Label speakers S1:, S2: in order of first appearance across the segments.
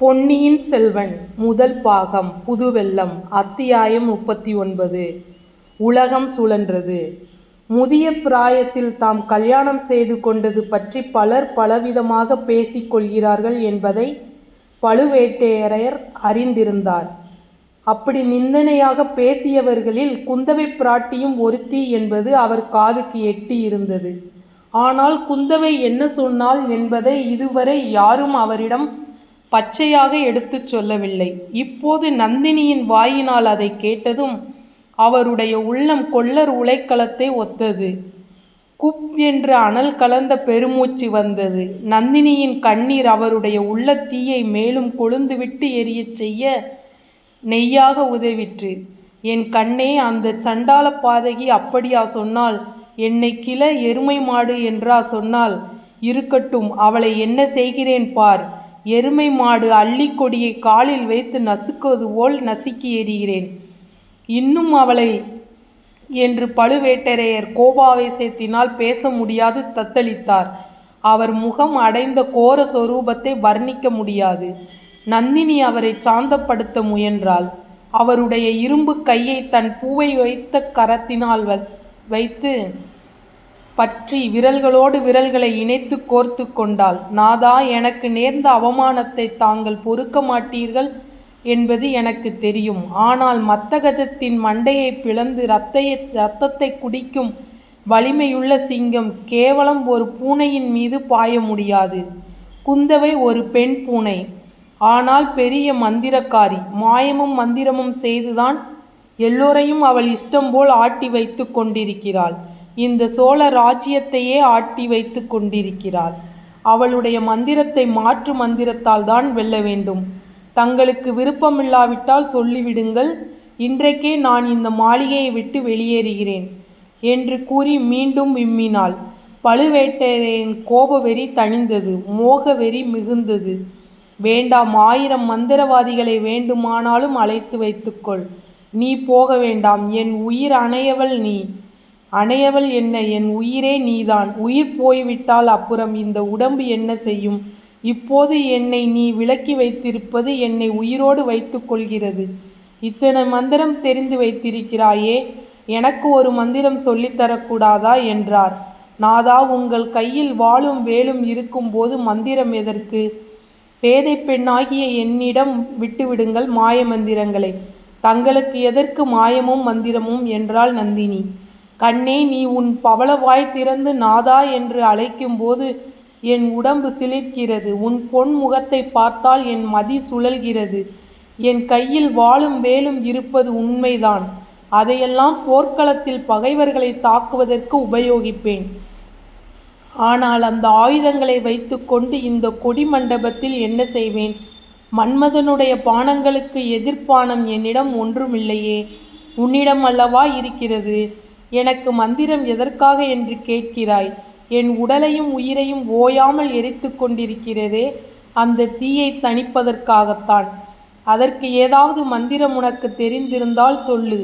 S1: பொன்னியின் செல்வன் முதல் பாகம் புதுவெள்ளம் அத்தியாயம் முப்பத்தி ஒன்பது. உலகம் சுழன்றது. முதிய பிராயத்தில் தாம் கல்யாணம் செய்து கொண்டது பற்றி பலர் பலவிதமாக பேசிக் கொள்கிறார்கள் என்பதை பழுவேட்டரையர் அறிந்திருந்தார். அப்படி நிந்தனையாக பேசியவர்களில் குந்தவை பிராட்டியும் ஒருத்தி என்பது அவர் காதுக்கு எட்டி இருந்தது ஆனால் குந்தவை என்ன சொன்னாள் என்பதை இதுவரை யாரும் அவரிடம் பச்சையாக எடுத்துச் சொல்லவில்லை. இப்போது நந்தினியின் வாயினால் அதை கேட்டதும் அவருடைய உள்ளம் கொள்ளர் உலைக்களத்தை ஒத்தது. குப் என்று அனல் கலந்த பெருமூச்சு வந்தது. நந்தினியின் கண்ணீர் அவருடைய உள்ள தீயை மேலும் கொழுந்துவிட்டு எரியச் செய்ய நெய்யாக உதவிற்று. என் கண்ணே அந்த சண்டால பாதகி அப்படியா சொன்னால்? என்னை கிள எருமை மாடு என்றா சொன்னால்? இருக்கட்டும் அவளை என்ன செய்கிறேன் பார். எருமை மாடு அள்ளிக்கொடியை காலில் வைத்து நசுக்குவது போல் நசுக்கி எறிகிறேன். இன்னும் அவளை என்று பழுவேட்டரையர் கோபாவேசத்தினால் பேச முடியாது தத்தளித்தார். அவர் முகம் அடைந்த கோர சொரூபத்தை வர்ணிக்க முடியாது. நந்தினி அவரை சாந்தப்படுத்த முயன்றாள். அவருடைய இரும்பு கையை தன் பூவை வைத்த கரத்தினால் வைத்து பற்றி விரல்களோடு விரல்களை இணைத்து கோர்த்து கொண்டாள். நாதா எனக்கு நேர்ந்த அவமானத்தை தாங்கள் பொறுக்க மாட்டீர்கள் என்பது எனக்கு தெரியும். ஆனால் மத்தகஜத்தின் மண்டையை பிளந்து இரத்தையை இரத்தத்தை குடிக்கும் வலிமையுள்ள சிங்கம் கேவலம் ஒரு பூனையின் மீது பாய முடியாது. குந்தவை ஒரு பெண் பூனை. ஆனால் பெரிய மந்திரக்காரி. மாயமும் மந்திரமும் செய்துதான் எல்லோரையும் அவள் இஷ்டம் போல் ஆட்டி வைத்து கொண்டிருக்கிறாள். இந்த சோழ ராஜ்யத்தையே ஆட்டி வைத்து கொண்டிருக்கிறாள். அவளுடைய மந்திரத்தை மாற்று மந்திரத்தால் தான் வெல்ல வேண்டும். தங்களுக்கு விருப்பமில்லாவிட்டால் சொல்லிவிடுங்கள். இன்றைக்கே நான் இந்த மாளிகையை விட்டு வெளியேறுகிறேன் என்று கூறி மீண்டும் விம்மினாள். பழுவேட்டரையன் கோபவெறி தணிந்தது மோகவெறி மிகுந்தது. வேண்டாம் ஆயிரம் மந்திரவாதிகளை வேண்டுமானாலும் அழைத்து வைத்துக்கொள் நீ போக வேண்டாம். என் உயிர் அணையவள் நீ. அணையவள் என்ன? என் உயிரே நீதான். உயிர் போய்விட்டால் அப்புறம் இந்த உடம்பு என்ன செய்யும்? இப்போது என்னை நீ விலக்கி வைத்திருப்பது என்னை உயிரோடு வைத்துக்கொள்கிறது இத்தனை மந்திரம் தெரிந்து வைத்திருக்கிறாயே எனக்கு ஒரு மந்திரம் சொல்லித்தரக்கூடாதா என்றார். நாதா உங்கள் கையில் வாளும் வேலும் இருக்கும்போது மந்திரம் எதற்கு? பேதை பெண்ணாகிய என்னிடம் விட்டுவிடுங்கள் மாய மந்திரங்களை. தங்களுக்கு எதற்கு மாயமும் மந்திரமும்? என்றாள் நந்தினி. கண்ணே நீ உன் பவளவாய் திறந்து நாதா என்று அழைக்கும்போது என் உடம்பு சிலிர்க்கிறது. உன் பொன் முகத்தை பார்த்தால் என் மதி சுழல்கிறது. என் கையில் வாளும் வேலும் இருப்பது உண்மைதான். அதையெல்லாம் போர்க்களத்தில் பகைவர்களை தாக்குவதற்கு உபயோகிப்பேன். ஆனால் அந்த ஆயுதங்களை வைத்துக்கொண்டு இந்த கொடி மண்டபத்தில் என்ன செய்வேன்? மன்மதனுடைய பானங்களுக்கு எதிர்ப்பானம் என்னிடம் ஒன்றுமில்லையே. உன்னிடம் அல்லவா இருக்கிறது? எனக்கு மந்திரம் எதற்காக என்று கேட்கிறாய்? என் உடலையும் உயிரையும் ஓயாமல் எரித்து கொண்டிருக்கிறதே அந்த தீயை தணிப்பதற்காகத்தான். அதற்கு ஏதாவது மந்திரம் உனக்கு தெரிந்திருந்தால் சொல்லு.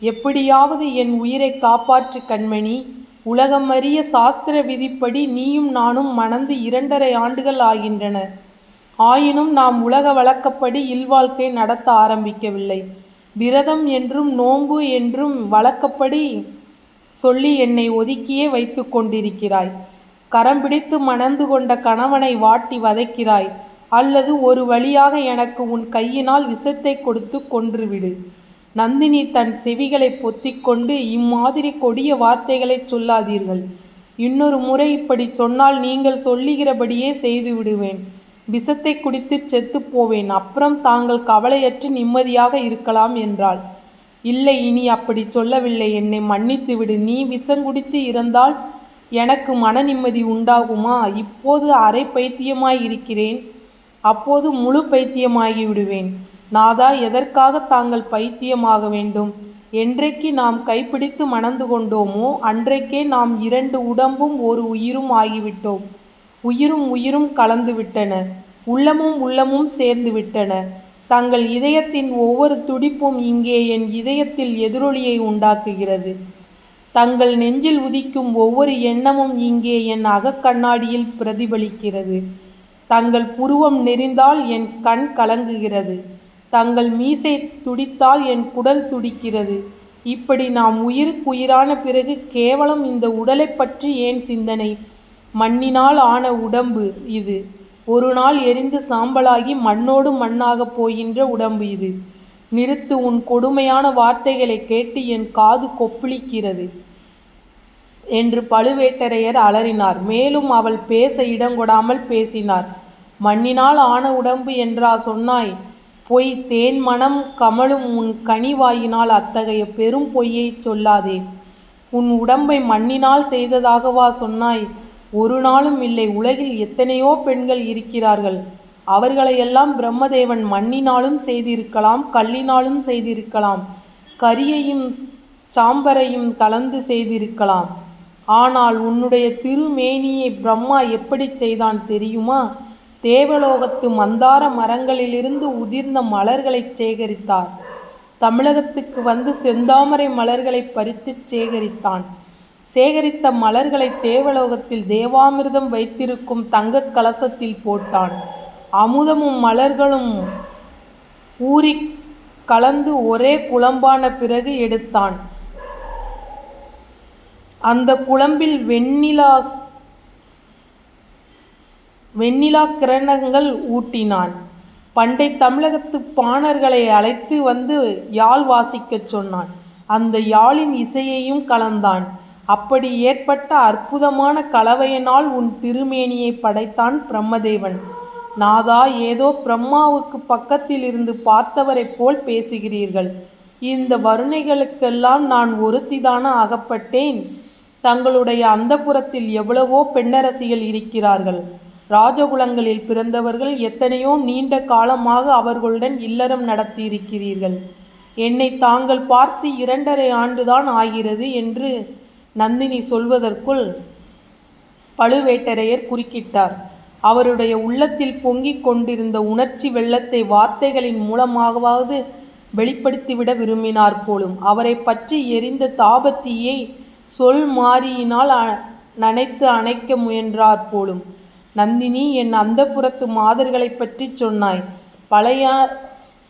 S1: எப்படியாவது என் உயிரை காப்பாற்று கண்மணி. உலகமறிய சாஸ்திர விதிப்படி நீயும் நானும் மணந்து இரண்டரை ஆண்டுகள் ஆகின்றன. ஆயினும் நாம் உலக வழக்கப்படி இல்வாழ்க்கை நடத்த ஆரம்பிக்கவில்லை. விரதம் என்றும் நோன்பு என்றும் வழக்கப்படி சொல்லி என்னை ஒதுக்கியே வைத்து கொண்டிருக்கிறாய். கரம் பிடித்து மணந்து கொண்ட கணவனை வாட்டி வதைக்கிறாய். அல்லது ஒரு வழியாக எனக்கு உன் கையினால் விஷத்தை கொடுத்து கொன்றுவிடு. நந்தினி தன் செவிகளை பொத்திக்கொண்டு இம்மாதிரி கொடிய வார்த்தைகளை சொல்லாதீர்கள். இன்னொரு முறை இப்படி சொன்னால் நீங்கள் சொல்லுகிறபடியே செய்து விடுவேன். விஷத்தை குடித்து செத்து போவேன். அப்புறம் தாங்கள் கவலையற்று நிம்மதியாக இருக்கலாம் என்றாள். இல்லை இனி அப்படி சொல்லவில்லை. என்னை மன்னித்து விடு. நீ விஷங்குடித்து இறந்தால் எனக்கு மன நிம்மதி உண்டாகுமா? இப்போது அரை பைத்தியமாய் இருக்கிறேன். அப்போது முழு பைத்தியமாகி விடுவேன். நாதா எதற்காக தாங்கள் பைத்தியமாக வேண்டும்? என்றைக்கு நாம் கைப்பிடித்து மணந்து கொண்டோமோ அன்றைக்கே நாம் இரண்டு உடம்பும் ஒரு உயிரும் ஆகிவிட்டோம். உயிரும் உயிரும் கலந்து விட்டன உள்ளமும் உள்ளமும் சேர்ந்து விட்டன தங்கள் இதயத்தின் ஒவ்வொரு துடிப்பும் இங்கே என் இதயத்தில் எதிரொலியை உண்டாக்குகிறது. தங்கள் நெஞ்சில் உதிக்கும் ஒவ்வொரு எண்ணமும் இங்கே என் அகக்கண்ணாடியில் பிரதிபலிக்கிறது. தங்கள் புருவம் நெறிந்தால் என் கண் கலங்குகிறது. தங்கள் மீசை துடித்தால் என் குடல் துடிக்கிறது. இப்படி நாம் உயிருக்குயிரான பிறகு கேவலம் இந்த உடலைப் பற்றி ஏன் சிந்தனை? மண்ணினால் ஆன உடம்பு இது. ஒரு நாள் எரிந்து சாம்பலாகி மண்ணோடு மண்ணாகப் போகின்ற உடம்பு இது. நிறுத்து உன் கொடுமையான வார்த்தைகளை கேட்டு என் காது கொப்பளிக்கிறது என்று பழுவேட்டரையர் அலறினார். மேலும் அவள் பேச இடங்கொடாமல் பேசினார். மண்ணினால் ஆன உடம்பு என்றா சொன்னாய். பொய் தேன் மனம் கமலும் உன் கனிவாயினால் அத்தகைய பெரும் பொய்யைச் சொல்லாதே. உன் உடம்பை மண்ணினால் செய்ததாகவா சொன்னாய்? ஒரு நாளும் இல்லை உலகில் எத்தனையோ பெண்கள் இருக்கிறார்கள். அவர்களையெல்லாம் பிரம்மதேவன் மண்ணினாலும் செய்திருக்கலாம் கல்லினாலும் செய்திருக்கலாம் கரியையும் சாம்பரையும் கலந்து செய்திருக்கலாம். ஆனால் உன்னுடைய திருமேனியை பிரம்மா எப்படி செய்தான் தெரியுமா? தேவலோகத்து மந்தார மரங்களிலிருந்து உதிர்ந்த மலர்களை சேகரித்தார். தமிழகத்துக்கு வந்து செந்தாமரை மலர்களை பறித்துச் சேகரித்தான். சேகரித்த மலர்களை தேவலோகத்தில் தேவாமிர்தம் வைத்திருக்கும் தங்கக் கலசத்தில் போட்டான். அமுதமும் மலர்களும் ஊறி கலந்து ஒரே குழம்பான பிறகு எடுத்தான். அந்த குழம்பில் வெண்ணிலா வெண்ணிலா கிரணங்கள் ஊட்டினான். பண்டை தமிழகத்து பாணர்களை அழைத்து வந்து யாழ் வாசிக்கச் சொன்னான். அந்த யாழின் இசையையும் கலந்தான். அப்படி ஏற்பட்ட அற்புதமான கலவையினால் உன் திருமேனியை படைத்தான் பிரம்மதேவன். நாதா ஏதோ பிரம்மாவுக்கு பக்கத்தில் இருந்து பார்த்தவரைப் போல் பேசுகிறீர்கள். இந்த வருணைகளுக்கெல்லாம் நான் ஒருத்திதான அகப்பட்டேன் தங்களுடைய அந்தப்புறத்தில் எவ்வளவோ பெண்ணரசிகள் இருக்கிறார்கள். ராஜகுலங்களில் பிறந்தவர்கள் எத்தனையோ நீண்ட காலமாக அவர்களுடன் இல்லறம் நடத்தியிருக்கிறீர்கள். என்னை தாங்கள் பார்த்து இரண்டரை ஆண்டுதான் ஆகிறது என்று நந்தினி சொல்வதற்குள் பழுவேட்டரையர் குறுக்கிட்டார். அவருடைய உள்ளத்தில் பொங்கிக் கொண்டிருந்த உணர்ச்சி வெள்ளத்தை வார்த்தைகளின் மூலமாகவாவது வெளிப்படுத்திவிட விரும்பினார் போலும். அவரை பற்றி எரிந்த தாபத்தியை சொல் மாறியினால் நனைத்து அணைக்க முயன்றார் போலும். நந்தினி என் அந்தப்புறத்து மாதர்களைப் பற்றி சொன்னாய். பழைய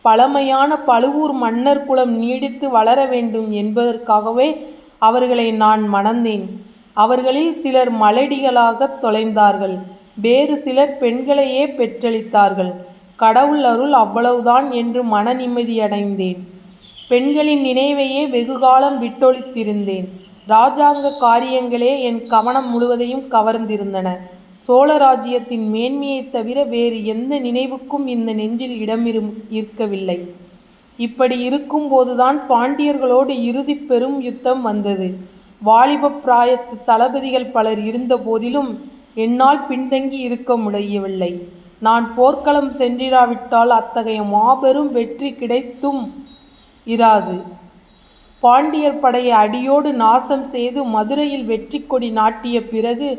S1: பழமையான பழுவூர் மன்னர் குலம் நீடித்து வளர வேண்டும் என்பதற்காகவே அவர்களை நான் மணந்தேன். அவர்களில் சிலர் மலடிகளாகத் தொலைந்தார்கள். வேறு சிலர் பெண்களையே பெற்றளித்தார்கள். கடவுள் அருள் அவ்வளவுதான் என்று மன நிம்மதியடைந்தேன் பெண்களின் நினைவையே வெகுகாலம் விட்டொழித்திருந்தேன். இராஜாங்க காரியங்களே என் கவனம் முழுவதையும் கவர்ந்திருந்தன. சோழ ராஜ்யத்தின் மேன்மையைத் தவிர வேறு எந்த நினைவுக்கும் இந்த நெஞ்சில் இடம் இருக்கவில்லை. இப்படி இருக்கும்போதுதான் பாண்டியர்களோடு இறுதி பெரும் யுத்தம் வந்தது. வாலிப பிராயத்து தளபதிகள் பலர் இருந்த போதிலும் என்னால் பின்தங்கி இருக்க முடியவில்லை. நான் போர்க்களம் சென்றிராவிட்டால் அத்தகைய மாபெரும் வெற்றி கிடைத்தும் இராது. பாண்டியர் படையை அடியோடு நாசம் செய்து மதுரையில் வெற்றி கொடி நாட்டிய பிறகு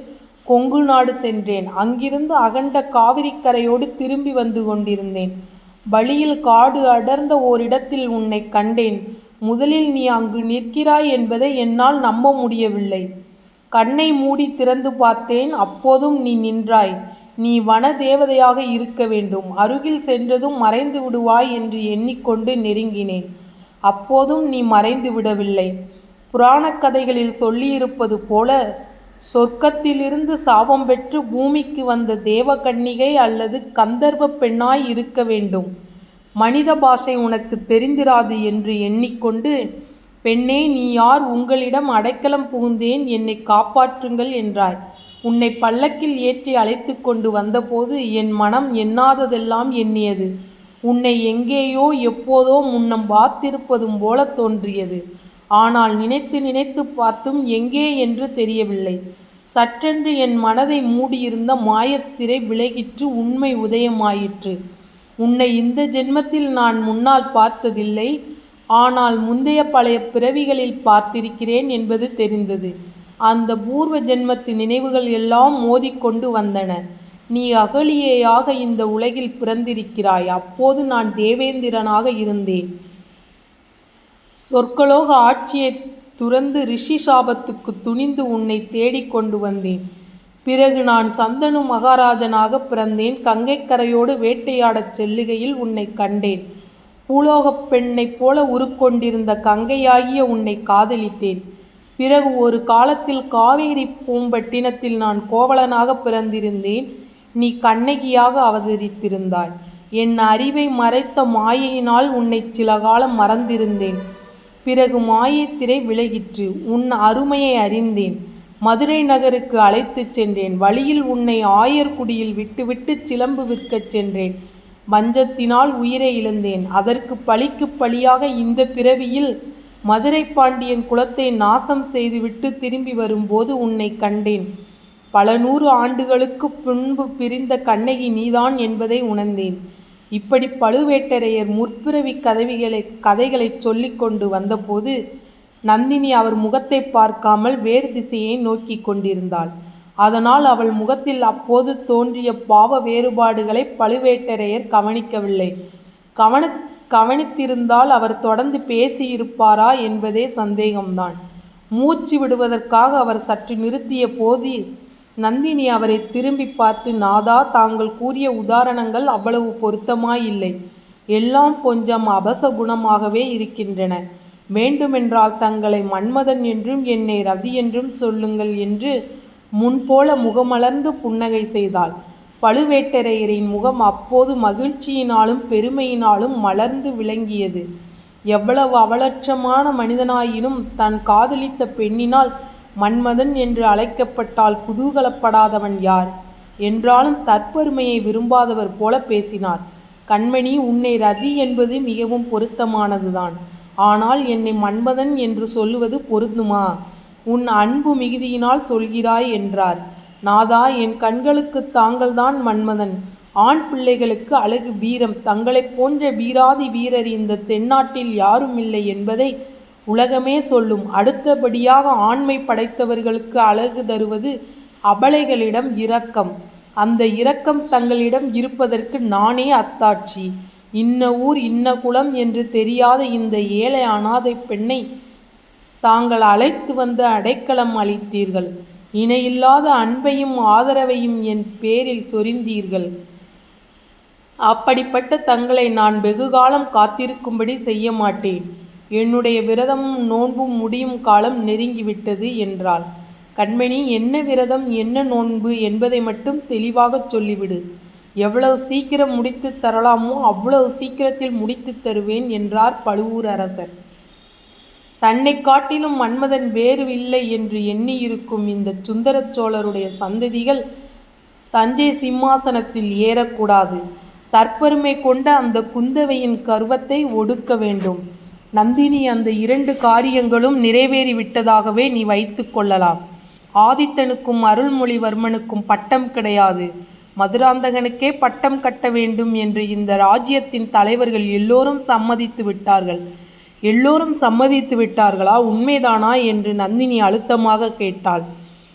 S1: கொங்கு நாடு சென்றேன். அங்கிருந்து அகண்ட காவிரிக்கரையோடு திரும்பி வந்து கொண்டிருந்தேன். வழியில் காடு அடர்ந்த ஓரிடத்தில் உன்னை கண்டேன். முதலில் நீ அங்கு நிற்கிறாய் என்பதை என்னால் நம்ப முடியவில்லை. கண்ணை மூடி திறந்து பார்த்தேன் அப்போதும் நீ நின்றாய். நீ வன தேவதையாக இருக்க வேண்டும். அருகில் சென்றதும் மறைந்து விடுவாய் என்று எண்ணிக்கொண்டு நெருங்கினேன். அப்போதும் நீ மறைந்து விடவில்லை. புராணக் கதைகளில் சொல்லியிருப்பது போல சொர்க்கத்திலிருந்து சாபம் பெற்று பூமிக்கு வந்த தேவகன்னிகை அல்லது கந்தர்வ பெண்ணாய் இருக்க வேண்டும். மனித பாஷை உனக்கு தெரிந்திராது என்று எண்ணிக்கொண்டு பெண்ணே நீ யார்? உங்களிடம் அடைக்கலம் புகுந்தேன். என்னை காப்பாற்றுங்கள் என்றாய் உன்னை பல்லக்கில் ஏற்றி அழைத்து கொண்டு வந்தபோது என் மனம் எண்ணாததெல்லாம் எண்ணியது. உன்னை எங்கேயோ எப்போதோ முன்னம் பார்த்திருப்பதும் போல தோன்றியது. ஆனால் நினைத்து நினைத்து பார்த்தும் எங்கே என்று தெரியவில்லை. சற்றென்று என் மனதை மூடியிருந்த மாயத்திரை விலகிற்று உண்மை உதயமாயிற்று. உன்னை இந்த ஜென்மத்தில் நான் முன்னால் பார்த்ததில்லை. ஆனால் முந்தைய பழைய பிறவிகளில் பார்த்திருக்கிறேன் என்பது தெரிந்தது. அந்த பூர்வ ஜென்மத்து நினைவுகள் எல்லாம் மோதிக்கொண்டு வந்தன. நீ அகலியேயாக இந்த உலகில் பிறந்திருக்கிறாய். அப்போது நான் தேவேந்திரனாக இருந்தேன். சொற்களோக ஆட்சியை துறந்து ரிஷி சாபத்துக்கு துணிந்து உன்னை தேடிக் கொண்டு வந்தேன். பிறகு நான் சந்தனு மகாராஜனாக பிறந்தேன். கங்கைக்கரையோடு வேட்டையாடச் செல்லுகையில் உன்னை கண்டேன். பூலோகப் பெண்ணைப் போல உருக்கொண்டிருந்த கங்கையாகிய உன்னை காதலித்தேன். பிறகு ஒரு காலத்தில் காவேரி பூம்பட்டினத்தில் நான் கோவலனாக பிறந்திருந்தேன். நீ கண்ணகியாக அவதரித்திருந்தாய். என் அறிவை மறைத்த மாயையினால் உன்னை சில காலம் மறந்திருந்தேன். பிறகு மாயத்திரை விலகிற்று உன் அருமையை அறிந்தேன். மதுரை நகருக்கு அழைத்துச் சென்றேன். வழியில் உன்னை ஆயர்குடியில் விட்டுவிட்டு சிலம்பு விற்கச் சென்றேன். மஞ்சத்தினால் உயிரை இழந்தேன். அதற்கு பழிக்கு பழியாக இந்த பிறவியில் மதுரை பாண்டியன் குலத்தை நாசம் செய்துவிட்டு திரும்பி வரும்போது உன்னை கண்டேன். பல நூறு ஆண்டுகளுக்கு பின்பு பிரிந்த கண்ணகி நீதான் என்பதை உணர்ந்தேன். இப்படி பழுவேட்டரையர் முற்பிறவி கதவிகளை கதைகளை சொல்லி கொண்டு வந்தபோது நந்தினி அவர் முகத்தை பார்க்காமல் வேறு திசையை நோக்கி கொண்டிருந்தாள். அதனால் அவள் முகத்தில் அப்போது தோன்றிய பாவ வேறுபாடுகளை பழுவேட்டரையர் கவனிக்கவில்லை. கவன கவனித்திருந்தால் அவர் தொடர்ந்து பேசியிருப்பாரா என்பதே சந்தேகம்தான். மூச்சு விடுவதற்காக அவர் சற்று நிறுத்திய போது நந்தினி அவரை திரும்பி பார்த்து நாதா தாங்கள் கூறிய உதாரணங்கள் அவ்வளவு பொருத்தமாயில்லை. எல்லாம் கொஞ்சம் அபசகுணமாகவே இருக்கின்றன. வேண்டுமென்றால் தங்களை மன்மதன் என்றும் என்னை ரதி என்றும் சொல்லுங்கள் என்று முன்போல முகமலர்ந்து புன்னகை செய்தாள். பழுவேட்டரையரின் முகம் அப்போது மகிழ்ச்சியினாலும் பெருமையினாலும் மலர்ந்து விளங்கியது. எவ்வளவு அவலட்சமான மனிதனாயினும் தன் காதலித்த பெண்ணினால் மன்மதன் என்று அழைக்கப்பட்டால் குதூகலப்படாதவன் யார்? என்றாலும் தற்பெருமையை விரும்பாதவர் போல பேசினார். கண்மணி உன்னை ரதி என்பது மிகவும் பொருத்தமானதுதான். ஆனால் என்னை மன்மதன் என்று சொல்லுவது பொருந்துமா? உன் அன்பு மிகுதியினால் சொல்கிறாய் என்றார். நாதா என் கண்களுக்கு தாங்கள்தான் மன்மதன். ஆண் பிள்ளைகளுக்கு அழகு வீரம். தங்களைப் போன்ற வீராதி வீரர் இந்த தென்னாட்டில் யாரும் இல்லை என்பதை உலகமே சொல்லும். அடுத்தபடியாக ஆண்மை படைத்தவர்களுக்கு அழகு தருவது அபலைகளிடம் இரக்கம். அந்த இரக்கம் தங்களிடம் இருப்பதற்கு நானே அத்தாட்சி. இன்ன ஊர் இன்ன குலம் என்று தெரியாத இந்த ஏழை அனாதை பெண்ணை தாங்கள் அழைத்து வந்து அடைக்கலம் அளித்தீர்கள். இணையில்லாத அன்பையும் ஆதரவையும் என் பேரில் சொரிந்தீர்கள். அப்படிப்பட்ட தங்களை நான் வெகுகாலம் காத்திருக்கும்படி செய்ய மாட்டேன். என்னுடைய விரதமும் நோன்பும் முடியும் காலம் நெருங்கிவிட்டது என்றாள். கண்மணி என்ன விரதம் என்ன நோன்பு என்பதை மட்டும் தெளிவாகச் சொல்லிவிடு. எவ்வளவு சீக்கிரம் முடித்து தரலாமோ அவ்வளவு சீக்கிரத்தில் முடித்து தருவேன் என்றார் பழுவூர் அரசர். தன்னை காட்டிலும் மன்மதன் வேறு இல்லை என்று எண்ணியிருக்கும் இந்த சுந்தர சோழருடைய சந்ததிகள் தஞ்சை சிம்மாசனத்தில் ஏறக்கூடாது. தற்பெருமை கொண்ட அந்த குந்தவையின் கர்வத்தை ஒடுக்க வேண்டும். நந்தினி அந்த இரண்டு காரியங்களும் நிறைவேறிவிட்டதாகவே நீ வைத்து கொள்ளலாம். ஆதித்தனுக்கும் அருள்மொழிவர்மனுக்கும் பட்டம் கிடையாது. மதுராந்தகனுக்கே பட்டம் கட்ட வேண்டும் என்று இந்த ராஜ்யத்தின் தலைவர்கள் எல்லோரும் சம்மதித்து விட்டார்கள். எல்லோரும் சம்மதித்து விட்டார்களா? உண்மைதானா? என்று நந்தினி அழுத்தமாக கேட்டாள்.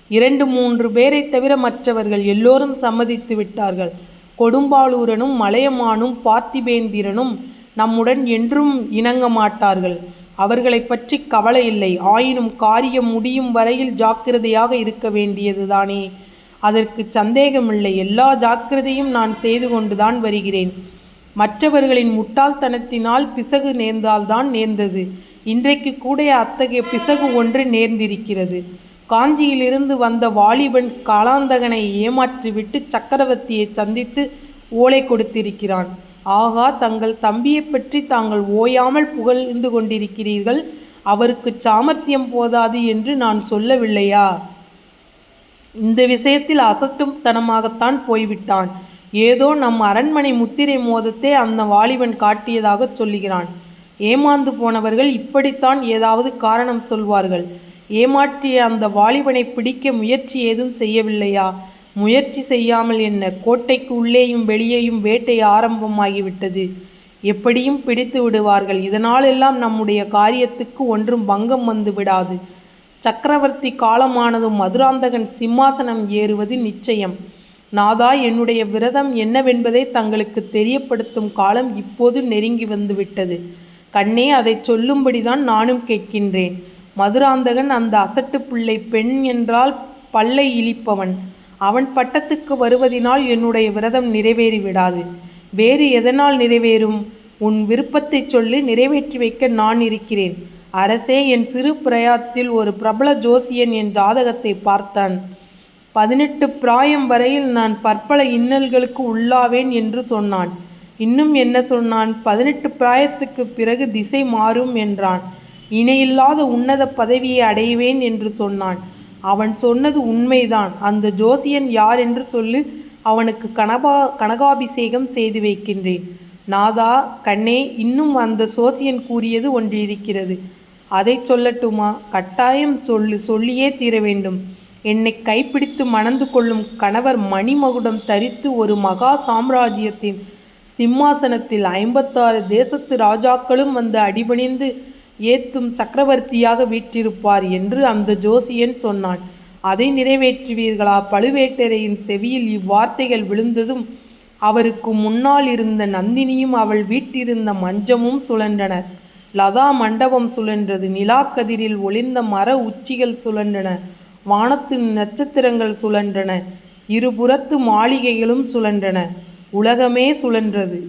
S1: இரண்டு மூன்று பேரை தவிர மற்றவர்கள் எல்லோரும் சம்மதித்து விட்டார்கள். கொடும்பாளூரனும் மலையமானும் பார்த்திபேந்திரனும் நம்முடன் என்றும் இணங்க மாட்டார்கள். அவர்களை பற்றி கவலை இல்லை. ஆயினும் காரியம் முடியும் வரையில் ஜாக்கிரதையாக இருக்க வேண்டியதுதானே அதற்கு சந்தேகமில்லை. எல்லா ஜாக்கிரதையும் நான் செய்து கொண்டுதான் வருகிறேன். மற்றவர்களின் முட்டாள்தனத்தினால் பிசகு நேர்ந்தால்தான் நேர்ந்தது. இன்றைக்கு கூட அத்தகைய பிசகு ஒன்று நேர்ந்திருக்கிறது. காஞ்சியிலிருந்து வந்த வாலிபன் காலாந்தகனை ஏமாற்றிவிட்டு சக்கரவர்த்தியை சந்தித்து ஓலை கொடுத்திருக்கிறான். ஆகா தங்கள் தம்பியை பற்றி தாங்கள் ஓயாமல் புகழ்ந்து கொண்டிருக்கிறீர்கள். அவருக்கு சாமர்த்தியம் போதாது என்று நான் சொல்லவில்லையா? இந்த விஷயத்தில் அசட்டும் தனமாகத்தான் போய்விட்டான். ஏதோ நம் அரண்மனை முத்திரை மோதத்தை அந்த வாலிபன் காட்டியதாக சொல்லுகிறான். ஏமாந்து போனவர்கள் இப்படித்தான் ஏதாவது காரணம் சொல்வார்கள். ஏமாற்றிய அந்த வாலிபனை பிடிக்க முயற்சி ஏதும் செய்யவில்லையா? முயற்சி செய்யாமல் என்ன கோட்டைக்கு உள்ளேயும் வெளியேயும் வேட்டை ஆரம்பமாகிவிட்டது. எப்படியும் பிடித்து விடுவார்கள். இதனாலெல்லாம் நம்முடைய காரியத்துக்கு ஒன்றும் பங்கம் வந்து விடாது. சக்கரவர்த்தி காலமானதும் மதுராந்தகன் சிம்மாசனம் ஏறுவது நிச்சயம். நாதா என்னுடைய விரதம் என்னவென்பதை தங்களுக்கு தெரியப்படுத்தும் காலம் இப்போது நெருங்கி வந்துவிட்டது கண்ணே அதை சொல்லும்படிதான் நானும் கேட்கின்றேன். மதுராந்தகன் அந்த அசட்டு பிள்ளை பெண் என்றால் பல்லை இழிப்பவன். அவன் பட்டத்துக்கு வருவதினால் என்னுடைய விரதம் நிறைவேறி விடாது வேறு எதனால் நிறைவேறும்? உன் விருப்பத்தைச் சொல்லி நிறைவேற்றி வைக்க நான் இருக்கிறேன். அரசே என் சிறு பிரயாத்தில் ஒரு பிரபல ஜோசியன் என் ஜாதகத்தை பார்த்தான். பதினெட்டு பிராயம் வரையில் நான் பற்பல இன்னல்களுக்கு உள்ளாவேன் என்று சொன்னான். இன்னும் என்ன சொன்னான்? பதினெட்டு பிராயத்துக்கு பிறகு திசை மாறும் என்றான். இணையில்லாத உன்னத பதவியை அடைவேன் என்று சொன்னான். அவன் சொன்னது உண்மைதான். அந்த ஜோசியன் யார் என்று சொல்லு அவனுக்கு கனபா கனகாபிஷேகம் செய்து வைக்கின்றேன். நாதா கண்ணே இன்னும் அந்த சோசியன் கூறியது ஒன்று இருக்கிறது அதை சொல்லட்டுமா? கட்டாயம் சொல்லு சொல்லியே தீர வேண்டும். என்னை கைப்பிடித்து மணந்து கொள்ளும் கணவர் மணிமகுடம் தரித்து ஒரு மகா சாம்ராஜ்யத்தின் சிம்மாசனத்தில் ஐம்பத்தாறு தேசத்து ராஜாக்களும் வந்து அடிபணிந்து ஏத்தும் சக்கரவர்த்தியாக வீற்றிருப்பார் என்று அந்த ஜோசியன் சொன்னான். அதை நிறைவேற்றுவீர்களா? பழுவேட்டரையின் செவியில் இவ்வார்த்தைகள் விழுந்ததும் அவருக்கு முன்னால் இருந்த நந்தினியும் அவள் வீட்டிருந்த மஞ்சமும் சுழன்றனர் லதா மண்டபம் சுழன்றது நிலாக்கதிரில் ஒளிந்த மர உச்சிகள் சுழன்றன வானத்தின் நட்சத்திரங்கள் சுழன்றன இருபுறத்து மாளிகைகளும் சுழன்றன உலகமே சுழன்றது.